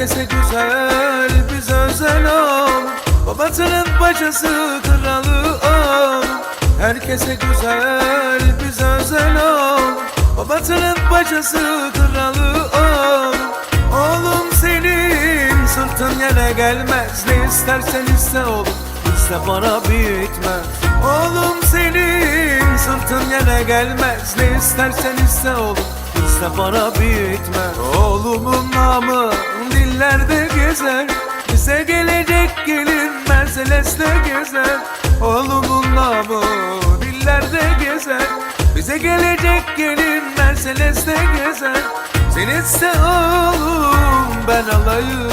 herkese güzel biz özel ol Babasının bacası kralı ol Herkese güzel biz özel ol Babasının bacası kralı ol Oğlum senin sırtın yere gelmez. Ne istersen iste oğlum bizde para bitmez. Oğlum senin sırtın yere gelmez. Ne istersen iste oğlum bizde para bitmez. Oğlumun namı dillerde gezer Bize gelecek gelin Mercedes'te gezer. Oğlumun namı dillerde gezer Bize gelecek gelin Mercedes'te gezer. Sen iste oğlum ben alayım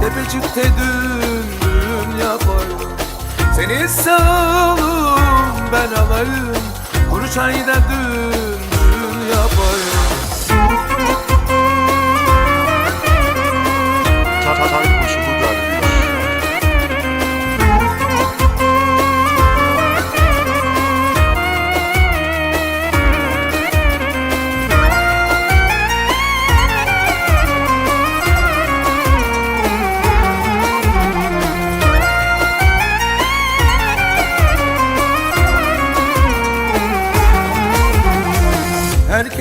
Tepecikte düğün Seni iste oğlum ben alayım Kuru çayda düğün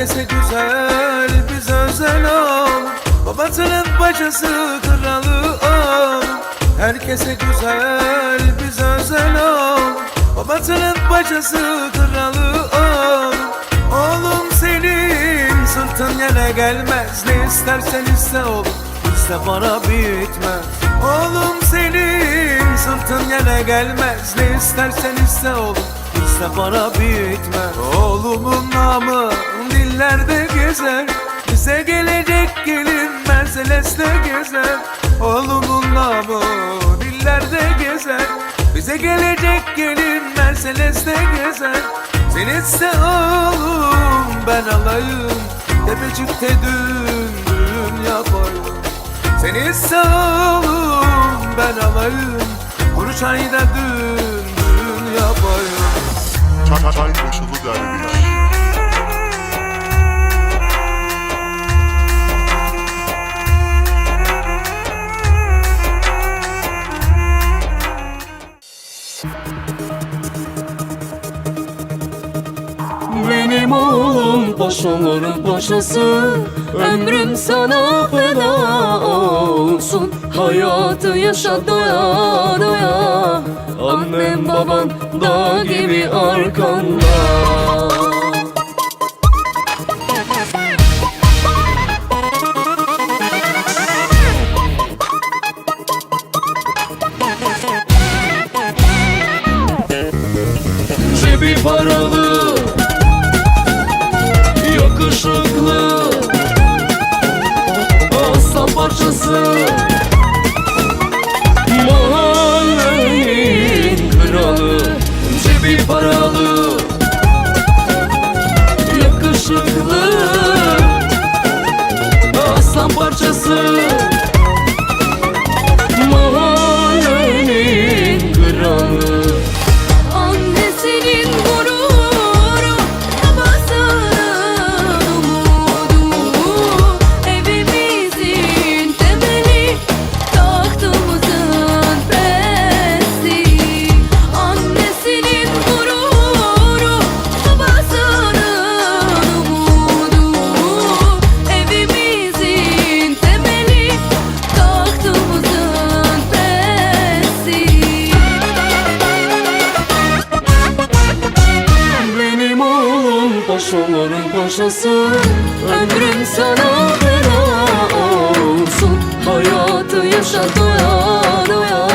Herkese güzel biz özel ol. Babasının bacısı kralı ol. Herkese güzel biz özel ol. Babasının bacısı kralı ol. Oğlum senin sırtın yere gelmez. Ne istersen iste oğlum İste para bitmez. Oğlum senin sırtın yere gelmez. Ne istersen iste oğlum İste para bitmez. Oğlumun namı dillerde gezer Bize gelecek gelin Mercedes'te gezer. Oğlumun namı dillerde gezer Bize gelecek gelin Mercedes'te gezer. Sen iste oğlum ben alayım Tepecikte düğün düğün yapayım. Sen iste oğlum ben alayım Kuru çayda düğün düğün yapayım. Tatay koşulu derviş boş olur boşası. Ömrüm sana feda olsun. Hayatı yaşa doya doya. Annem baban dağ gibi arkanda. Cebi paralı oğlum boş olur boşası Ömrüm sana feda olsun. Hayatı yaşa doya doya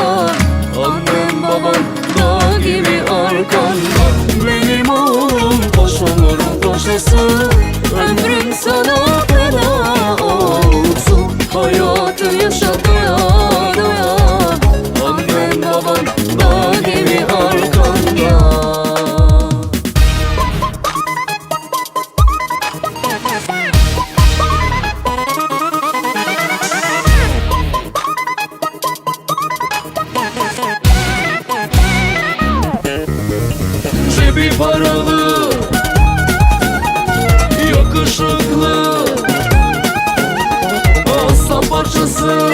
Annem baban dağ gibi arkanda. Benim oğlum boş olur boşası Ömrüm sana paralı Yakışıklı. Aslan parçası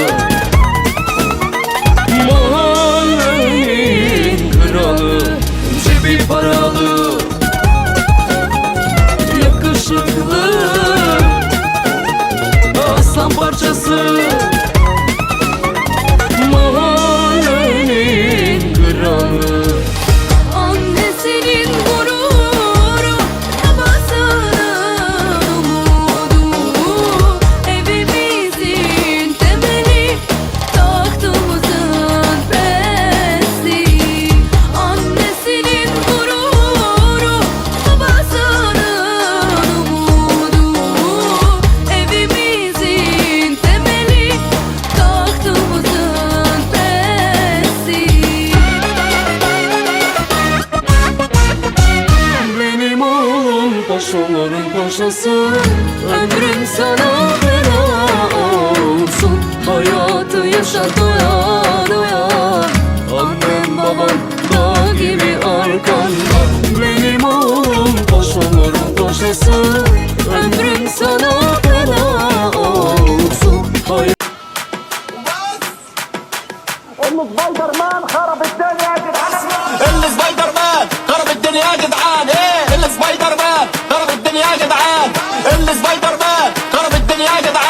yaşasın Ömrüm sana feda olsun Hayatı yaşa doya doya Annem babam dağ gibi arkanda Benim oğlum taş olur taşasın Ömrüm sana feda olsun Hayat ام سبايدر مان خرب الدنيا يا جدعان ام سبايدر مان خرب الدنيا يا جدعان إيه جدعان اللي سبايدر مان خرب الدنيا يا جدعان.